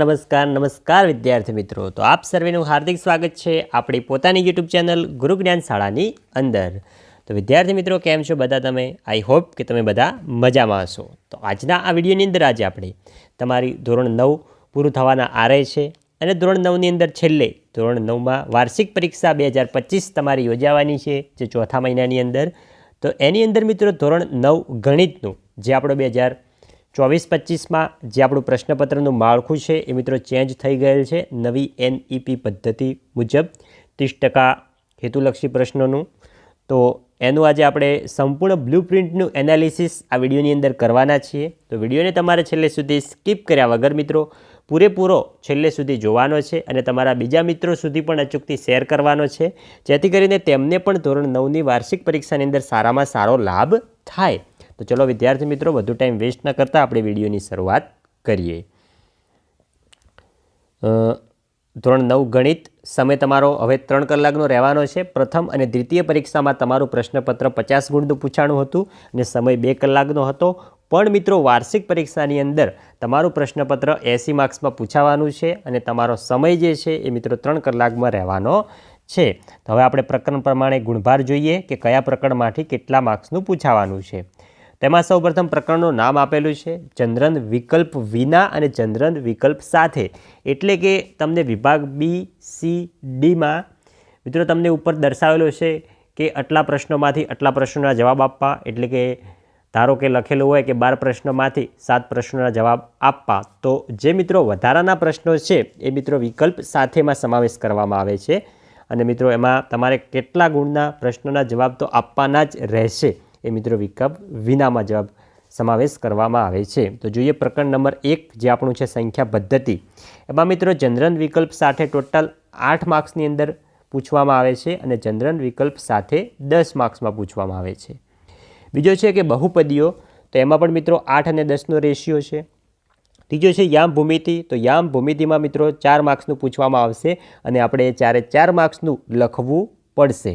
નમસ્કાર નમસ્કાર વિદ્યાર્થી મિત્રો. તો આપ સર્વેનું હાર્દિક સ્વાગત છે આપણી પોતાની યુટ્યુબ ચેનલ ગુરુ જ્ઞાન શાળાની અંદર. તો વિદ્યાર્થી મિત્રો, કેમ છો બધા તમે? આઈ હોપ કે તમે બધા મજામાં હશો. તો આજના આ વિડીયોની અંદર આજે આપણે તમારી ધોરણ નવ પૂરું થવાના આરે છે અને ધોરણ નવની અંદર છેલ્લે, ધોરણ નવમાં વાર્ષિક પરીક્ષા બે હજાર પચીસ તમારી યોજાવાની છે જે ચોથા મહિનાની અંદર. તો એની અંદર મિત્રો ધોરણ નવ ગણિતનું જે આપણો બે હજાર ચોવીસ પચીસમાં જે આપણું પ્રશ્નપત્રનું માળખું છે એ મિત્રો ચેન્જ થઈ ગયેલ છે નવી એનઈપી પદ્ધતિ મુજબ ત્રીસ ટકા હેતુલક્ષી પ્રશ્નોનું. તો એનું આજે આપણે સંપૂર્ણ બ્લુ પ્રિન્ટનું એનાલિસિસ આ વિડીયોની અંદર કરવાના છીએ. તો વિડીયોને તમારે છેલ્લે સુધી સ્કીપ કર્યા વગર મિત્રો પૂરેપૂરો છેલ્લે સુધી જોવાનો છે અને તમારા બીજા મિત્રો સુધી પણ અચૂકથી શેર કરવાનો છે. જેથી કરીને તેમને પણ ધોરણ નવની વાર્ષિક પરીક્ષાની અંદર સારામાં સારો લાભ થાય. તો ચલો વિદ્યાર્થી મિત્રો, વધુ ટાઈમ વેસ્ટ ન કરતાં આપણે વિડીયોની શરૂઆત કરીએ. ધોરણ નવ ગણિત, સમય તમારો હવે ત્રણ કલાકનો રહેવાનો છે. પ્રથમ અને દ્વિતીય પરીક્ષામાં તમારું પ્રશ્નપત્ર પચાસ ગુણનું પૂછાણું હતું અને સમય બે કલાકનો હતો. પણ મિત્રો, વાર્ષિક પરીક્ષાની અંદર તમારું પ્રશ્નપત્ર એંસી માર્ક્સમાં પૂછાવાનું છે અને તમારો સમય જે છે એ મિત્રો ત્રણ કલાકમાં રહેવાનો છે. તો હવે આપણે પ્રકરણ પ્રમાણે ગુણભાર જોઈએ કે કયા પ્રકરણમાંથી કેટલા માર્ક્સનું પૂછાવાનું છે. તેમાં સૌપ્રથમ પ્રકરણનું નામ આપેલું છે. ચંદ્રન વિકલ્પ વિના અને ચંદ્રન વિકલ્પ સાથે. એટલે કે તમને વિભાગ બી, સી, ડીમાં મિત્રો તમને ઉપર દર્શાવેલો છે કે આટલા પ્રશ્નોમાંથી આટલા પ્રશ્નોના જવાબ આપવા. એટલે કે ધારો કે લખેલું હોય કે બાર પ્રશ્નોમાંથી સાત પ્રશ્નોના જવાબ આપવા. તો જે મિત્રો વધારાના પ્રશ્નો છે એ મિત્રો વિકલ્પ સાથેમાં સમાવેશ કરવામાં આવે છે. અને મિત્રો એમાં તમારે કેટલા ગુણના પ્રશ્નોના જવાબ તો આપવાના જ રહેશે. એ મિત્રો વિકલ્પ વિનામાં જવાબ સમાવેશ કરવામાં આવે છે. તો જોઈએ પ્રકરણ નંબર એક જે આપણું છે સંખ્યા પદ્ધતિ. એમાં મિત્રો જનરલ વિકલ્પ સાથે ટોટલ આઠ માર્ક્સની અંદર પૂછવામાં આવે છે અને જનરલ વિકલ્પ સાથે દસ માર્ક્સમાં પૂછવામાં આવે છે. બીજો છે કે બહુપદીઓ, તો એમાં પણ મિત્રો આઠ અને દસનો રેશિયો છે. ત્રીજો છે યામ ભૂમિતિ, તો યામ ભૂમિતિમાં મિત્રો ચાર માર્ક્સનું પૂછવામાં આવશે અને આપણે એ ચારે ચાર માર્ક્સનું લખવું પડશે.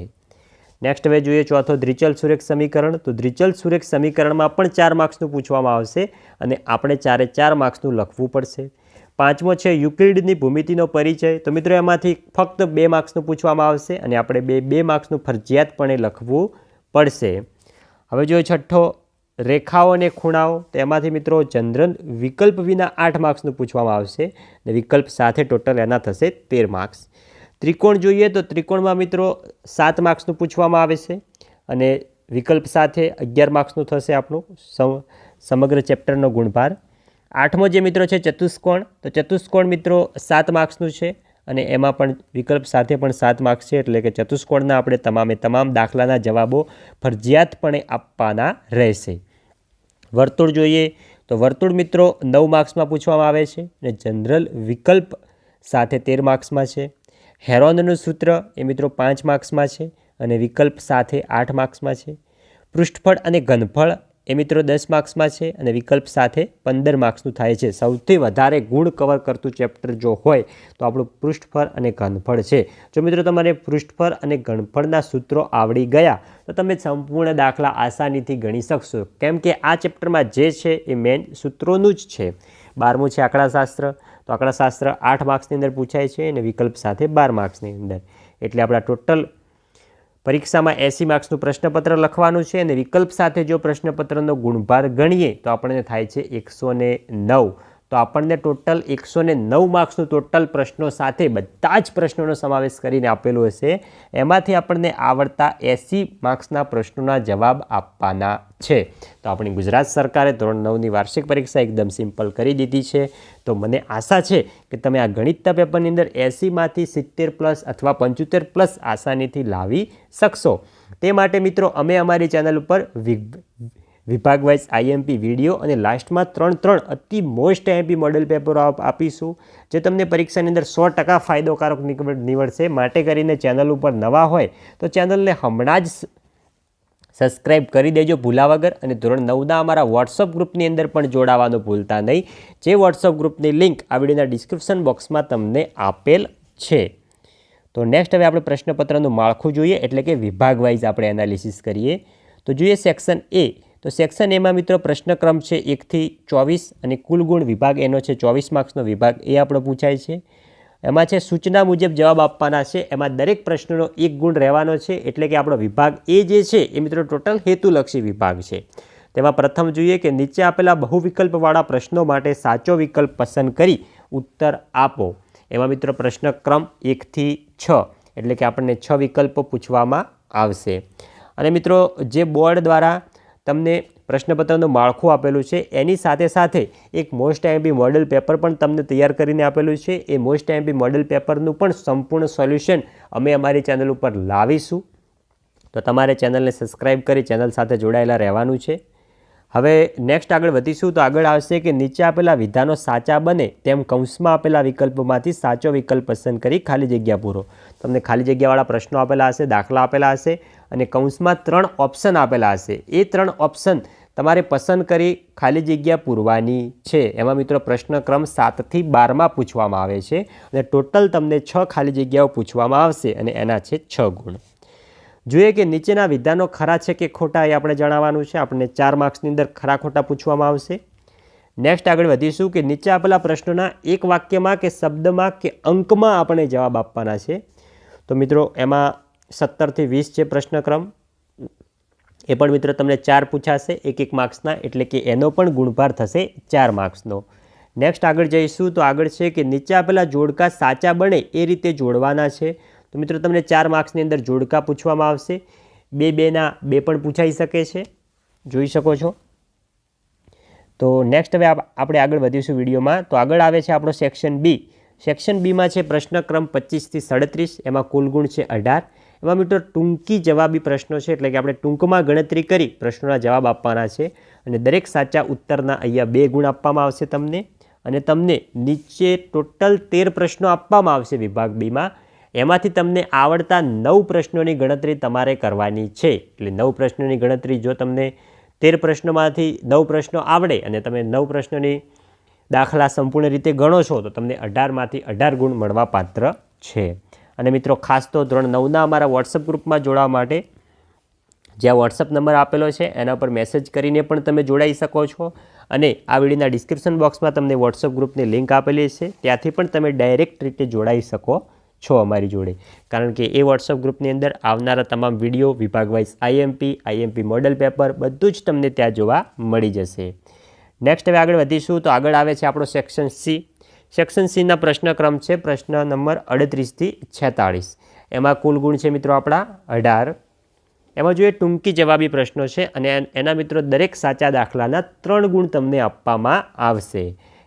નેક્સ્ટ હવે જોઈએ ચોથો દ્રિચલ સુરેખ સમીકરણ. તો દ્રિચલ સુરેખ સમીકરણમાં પણ ચાર માર્ક્સનું પૂછવામાં આવશે અને આપણે ચારે ચાર માર્ક્સનું લખવું પડશે. પાંચમો છે યુક્લિડની ભૂમિતિનો પરિચય. તો મિત્રો એમાંથી ફક્ત બે માર્ક્સનું પૂછવામાં આવશે અને આપણે બે બે માર્ક્સનું ફરજિયાતપણે લખવું પડશે. હવે જોઈએ છઠ્ઠો, રેખાઓ અને ખૂણાઓ. તો એમાંથી મિત્રો ચંદ્રન વિકલ્પ વિના આઠ માર્ક્સનું પૂછવામાં આવશે અને વિકલ્પ સાથે ટોટલ એના થશે તેર માર્ક્સ. ત્રિકોણ જોઈએ તો ત્રિકોણમાં મિત્રો સાત માર્ક્સનું પૂછવામાં આવે છે અને વિકલ્પ સાથે અગિયાર માર્ક્સનું થશે આપણું સમ, સમગ્ર ચેપ્ટરનો ગુણભાર. આઠમો જે મિત્રો છે ચતુષ્કોણ, તો ચતુષ્કોણ મિત્રો સાત માર્ક્સનું છે અને એમાં પણ વિકલ્પ સાથે પણ સાત માર્ક્સ છે એટલે કે ચતુષ્કોણના આપણે તમામે તમામ દાખલાના જવાબો ફરજિયાતપણે આપવાના રહેશે. વર્તુળ જોઈએ તો વર્તુળ મિત્રો નવ માર્ક્સમાં પૂછવામાં આવે છે અને જનરલ વિકલ્પ સાથે તેર માર્ક્સમાં છે. હેરોનનું સૂત્ર એ મિત્રો પાંચ માર્ક્સમાં છે અને વિકલ્પ સાથે આઠ માર્ક્સમાં છે. પૃષ્ઠફળ અને ઘનફળ એ મિત્રો દસ માર્ક્સમાં છે અને વિકલ્પ સાથે પંદર માર્ક્સનું થાય છે. સૌથી વધારે ગુણ કવર કરતું ચેપ્ટર જો હોય તો આપણું પૃષ્ઠફળ અને ઘનફળ છે. જો મિત્રો તમારે પૃષ્ઠફળ અને ઘનફળના સૂત્રો આવડી ગયા તો તમે સંપૂર્ણ દાખલા આસાનીથી ગણી શકશો. કેમ કે આ ચેપ્ટરમાં જે છે એ મેઇન સૂત્રોનું જ છે. બારમું છે આંકડાશાસ્ત્ર. તો આંકડાશાસ્ત્ર આઠ માર્ક્સની અંદર પૂછાય છે અને વિકલ્પ સાથે બાર માર્ક્સની અંદર. એટલે આપણા ટોટલ પરીક્ષામાં એંસી માર્ક્સનું પ્રશ્નપત્ર લખવાનું છે અને વિકલ્પ સાથે જો પ્રશ્નપત્રનો ગુણભાર ગણીએ તો આપણને થાય છે એકસો ને નવ. તો આપણને ટોટલ એકસો ને નવ માર્ક્સનું ટોટલ પ્રશ્નો સાથે બધા જ પ્રશ્નોનો સમાવેશ કરીને આપેલું હશે. એમાંથી આપણને આવડતા એંસી માર્ક્સના પ્રશ્નોના જવાબ આપવાના છે. તો આપણી ગુજરાત સરકારે ધોરણ નવની વાર્ષિક પરીક્ષા એકદમ સિમ્પલ કરી દીધી છે. તો મને આશા છે કે તમે આ ગણિતના પેપરની અંદર એંસીમાંથી સિત્તેર પ્લસ અથવા પંચોતેર પ્લસ આસાનીથી લાવી શકશો. તે માટે મિત્રો, અમે અમારી ચેનલ ઉપર વિભાગ વાઇઝ આઈએમપી વીડિયો અને લાસ્ટમાં ત્રણ ત્રણ અતિ મોસ્ટ આઈએમપી મોડેલ પેપરો આપીશું, જે તમને પરીક્ષાની અંદર સો ટકા ફાયદોકારક નીવડશે. માટે કરીને ચેનલ ઉપર નવા હોય તો ચેનલને હમણાં જ સબસ્ક્રાઇબ કરી દેજો ભૂલા વગર અને ધોરણ નવના અમારા વોટ્સઅપ ગ્રુપની અંદર પણ જોડાવાનું ભૂલતા નહીં. જે વોટ્સઅપ ગ્રુપની લિંક આ વિડીયોના ડિસ્ક્રિપ્શન બોક્સમાં તમને આપેલ છે. તો નેક્સ્ટ હવે આપણે પ્રશ્નપત્રનું માળખું જોઈએ, એટલે કે વિભાગ વાઇઝ આપણે એનાલિસિસ કરીએ. તો જોઈએ સેક્શન એ તો સેક્શન એમાં મિત્રો પ્રશ્નક્રમ છે એકથી ચોવીસ અને કુલ ગુણ વિભાગ એનો છે ચોવીસ માર્ક્સનો વિભાગ, એ આપણો પૂછાય છે. એમાં છે સૂચના મુજબ જવાબ આપવાના છે, એમાં દરેક પ્રશ્નનો એક ગુણ રહેવાનો છે, એટલે કે આપણો વિભાગ એ જે છે, એ મિત્રો ટોટલ હેતુલક્ષી વિભાગ છે. તેમાં પ્રથમ જોઈએ કે નીચે આપેલા બહુવિકલ્પવાળા પ્રશ્નો માટે સાચો વિકલ્પ પસંદ કરી ઉત્તર આપો. એમાં મિત્રો પ્રશ્નક્રમ એકથી છ, એટલે કે આપણને છ વિકલ્પો પૂછવામાં આવશે. અને મિત્રો જે બોર્ડ દ્વારા તમને પ્રશ્નપત્રનું માળખું આપેલું છે. એની સાથે સાથે એક મોસ્ટ એમપી મોડેલ પેપર પણ તમને તૈયાર કરીને આપેલું છે. એ મોસ્ટ એમપી મોડેલ પેપરનું પણ સંપૂર્ણ સોલ્યુશન અમે અમારી ચેનલ ઉપર લાવીશું. તો તમારે ચેનલને સબસ્ક્રાઈબ કરી ચેનલ સાથે જોડાયેલા રહેવાનું છે. હવે નેક્સ્ટ આગળ વધીશું તો આગળ આવશે કે નીચે આપેલા વિધાનો સાચા બને તેમ કૌંસમાં આપેલા વિકલ્પમાંથી સાચો વિકલ્પ પસંદ કરી ખાલી જગ્યા પૂરો. તમને ખાલી જગ્યાવાળા પ્રશ્નો આપેલા હશે, દાખલા આપેલા હશે અને કૌંસમાં ત્રણ ઓપ્શન આપેલા હશે. એ ત્રણ ઓપ્શન તમારે પસંદ કરી ખાલી જગ્યા પૂરવાની છે. એમાં મિત્રો પ્રશ્નક્રમ સાતથી બારમાં પૂછવામાં આવે છે અને ટોટલ તમને છ ખાલી જગ્યાઓ પૂછવામાં આવશે અને એના છે છ ગુણ. જોઈએ કે નીચેના વિધાનો ખરા છે કે ખોટા એ આપણે જણાવવાનું છે. આપણને ચાર માર્ક્સની અંદર ખરા ખોટા પૂછવામાં આવશે. નેક્સ્ટ આગળ વધીશું કે નીચે આપેલા પ્રશ્નોના એક વાક્યમાં કે શબ્દમાં કે અંકમાં આપણે જવાબ આપવાના છે. તો મિત્રો, એમાં સત્તરથી વીસ છે પ્રશ્નક્રમ, એ પણ મિત્રો તમને ચાર પૂછાશે એક એક માર્ક્સના, એટલે કે એનો પણ ગુણભાર થશે ચાર માર્ક્સનો. નેક્સ્ટ આગળ જઈશું તો આગળ છે કે નીચે આપેલા જોડકા સાચા બને એ રીતે જોડવાના છે. તો મિત્રો, તમને ચાર માર્ક્સની અંદર જોડકા પૂછવામાં આવશે. બે બેના બે પણ પૂછાઈ શકે છે. જોઈ શકો છો. તો નેક્સ્ટ હવે આપણે આગળ વધીશું વિડીયોમાં. તો આગળ આવે છે આપણો સેક્શન બી સેક્શન બીમાં છે પ્રશ્નક્રમ પચીસથી સડત્રીસ, એમાં કુલ ગુણ છે અઢાર. એમાં મિત્રો ટૂંકી જવાબી પ્રશ્નો છે એટલે કે આપણે ટૂંકમાં ગણતરી કરી પ્રશ્નોના જવાબ આપવાના છે અને દરેક સાચા ઉત્તરના અહીંયા બે ગુણ આપવામાં આવશે તમને અને તમને નીચે ટોટલ તેર પ્રશ્નો આપવામાં આવશે વિભાગ બીમાં. એમાંથી તમને આવડતા નવ પ્રશ્નોની ગણતરી તમારે કરવાની છે. એટલે નવ પ્રશ્નોની ગણતરી જો તમને તેર પ્રશ્નોમાંથી નવ પ્રશ્નો આવડે અને તમે નવ પ્રશ્નોની દાખલા સંપૂર્ણ રીતે ગણો છો તો તમને અઢારમાંથી અઢાર ગુણ મળવા પાત્ર છે. અને મિત્રો, ખાસ તો ધોરણ નવના અમારા વોટ્સઅપ ગ્રુપમાં જોડાવા માટે જ્યાં વોટ્સઅપ નંબર આપેલો છે, એના પર મેસેજ કરીને પણ તમે જોડાઈ શકો છો. અને આ વિડીયોના ડિસ્ક્રિપ્શન બોક્સમાં તમને વોટ્સઅપ ગ્રુપની લિંક આપેલી છે. ત્યાંથી પણ તમે ડાયરેક્ટ રીતે જોડાઈ શકો છો અમારી જોડે. કારણ કે એ વોટ્સઅપ ગ્રુપની અંદર આવનારા તમામ વીડિયો વિભાગ wise IMP IMP model paper બધું જ તમને ત્યાં જોવા મળી જશે. નેક્સ્ટ હવે આગળ વધીશું તો આગળ આવે છે આપણો સેક્શન સી સેક્શન સીના પ્રશ્નક્રમ છે, પ્રશ્ન નંબર અડત્રીસથી છેતાળીસ. એમાં કુલ ગુણ છે મિત્રો આપણા અઢાર. એમાં જોઈએ ટૂંકી જવાબી પ્રશ્નો છે અને એના મિત્રો દરેક સાચા દાખલાના ત્રણ ગુણ તમને આપવામાં આવશે.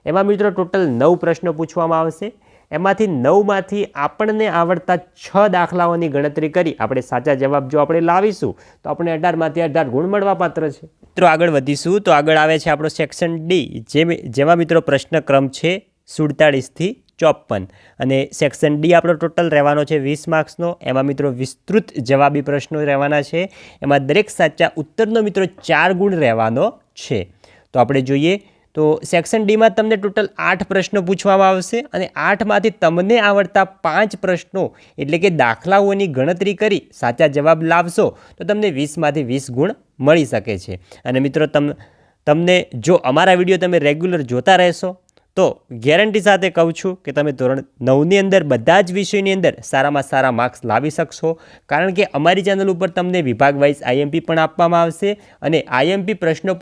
એમાં મિત્રો ટોટલ નવ પ્રશ્નો પૂછવામાં આવશે. એમાંથી નવમાંથી આપણને આવડતા છ દાખલાઓની ગણતરી કરી આપણે સાચા જવાબ જો આપણે લાવીશું, તો આપણે અઢારમાંથી અઢાર ગુણ મળવાપાત્ર છે. મિત્રો આગળ વધીશું. તો આગળ આવે છે આપણો સેક્શન ડી જે જેમાં મિત્રો પ્રશ્નક્રમ છે સુડતાળીસથી ચોપન. અને સેક્શન ડી આપણો ટોટલ રહેવાનો છે વીસ માર્ક્સનો. એમાં મિત્રો વિસ્તૃત જવાબી પ્રશ્નો રહેવાના છે. એમાં દરેક સાચા ઉત્તરનો મિત્રો ચાર ગુણ રહેવાનો છે. તો આપણે જોઈએ તો સેક્શન ડીમાં તમને ટોટલ આઠ પ્રશ્નો પૂછવામાં આવશે અને આઠમાંથી તમને આવડતા પાંચ પ્રશ્નો એટલે કે દાખલાઓની ગણતરી કરી સાચા જવાબ લાવશો તો તમને વીસમાંથી વીસ ગુણ મળી શકે છે. અને મિત્રો તમ, તમને જો અમારા વીડિયો તમે રેગ્યુલર જોતા રહેશો તો ગેરંટી સાથે કહું છું કે તમે ધોરણ નવની અંદર બધા જ વિષયની અંદર સારામાં સારા માર્ક્સ લાવી શકશો. કારણ કે અમારી ચેનલ ઉપર તમને વિભાગ વાઇઝ આઈએમપી પણ આપવામાં આવશે અને આઈએમપી પ્રશ્નો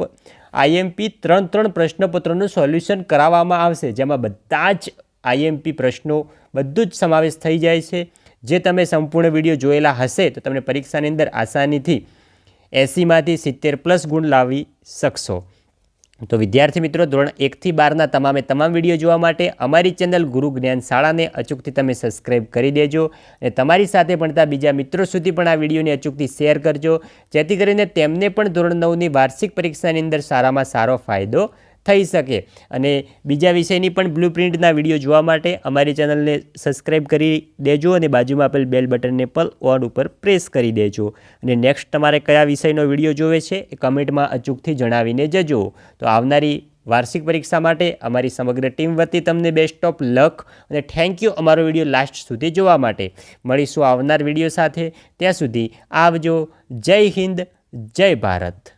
આઈએમપી ત્રણ ત્રણ પ્રશ્નપત્રોનું સોલ્યુશન કરાવવામાં આવશે, જેમાં બધા જ આઈએમપી પ્રશ્નો બધું જ સમાવેશ થઈ જાય છે. જે તમે સંપૂર્ણ વીડિયો જોયેલા હશે, તો તમને પરીક્ષાની અંદર આસાનીથી એંસીમાંથી સિત્તેર પ્લસ ગુણ લાવી શકશો. તો વિદ્યાર્થી મિત્રો, ધોરણ એકથી બારના તમામે તમામ વીડિયો જોવા માટે અમારી ચેનલ ગુરુ જ્ઞાન શાળાને અચૂકથી તમે સબસ્ક્રાઈબ કરી દેજો અને તમારી સાથે ભણતા બીજા મિત્રો સુધી પણ આ વિડીયોને અચૂકથી શેર કરજો. જેથી કરીને તેમને પણ ધોરણ નવની વાર્ષિક પરીક્ષાની અંદર સારામાં સારો ફાયદો થઈ શકે. અને બીજા વિષયની પણ બ્લુ પ્રિન્ટના વીડિયો જોવા માટે અમારી ચેનલને સબસ્ક્રાઈબ કરી દેજો અને બાજુમાં આપેલ બેલ બટનને પણ ઓન ઉપર પ્રેસ કરી દેજો. અને નેક્સ્ટ તમારે કયા વિષયનો વીડિયો જોવે છે એ કમેન્ટમાં અચૂકથી જણાવીને જજો. તો આવનારી વાર્ષિક પરીક્ષા માટે અમારી સમગ્ર ટીમ વતી તમને બેસ્ટ ઓફ લક અને થેન્ક યુ અમારો વીડિયો લાસ્ટ સુધી જોવા માટે. મળીશું આવનાર વીડિયો સાથે. ત્યાં સુધી આવજો. જય હિન્દ, જય ભારત.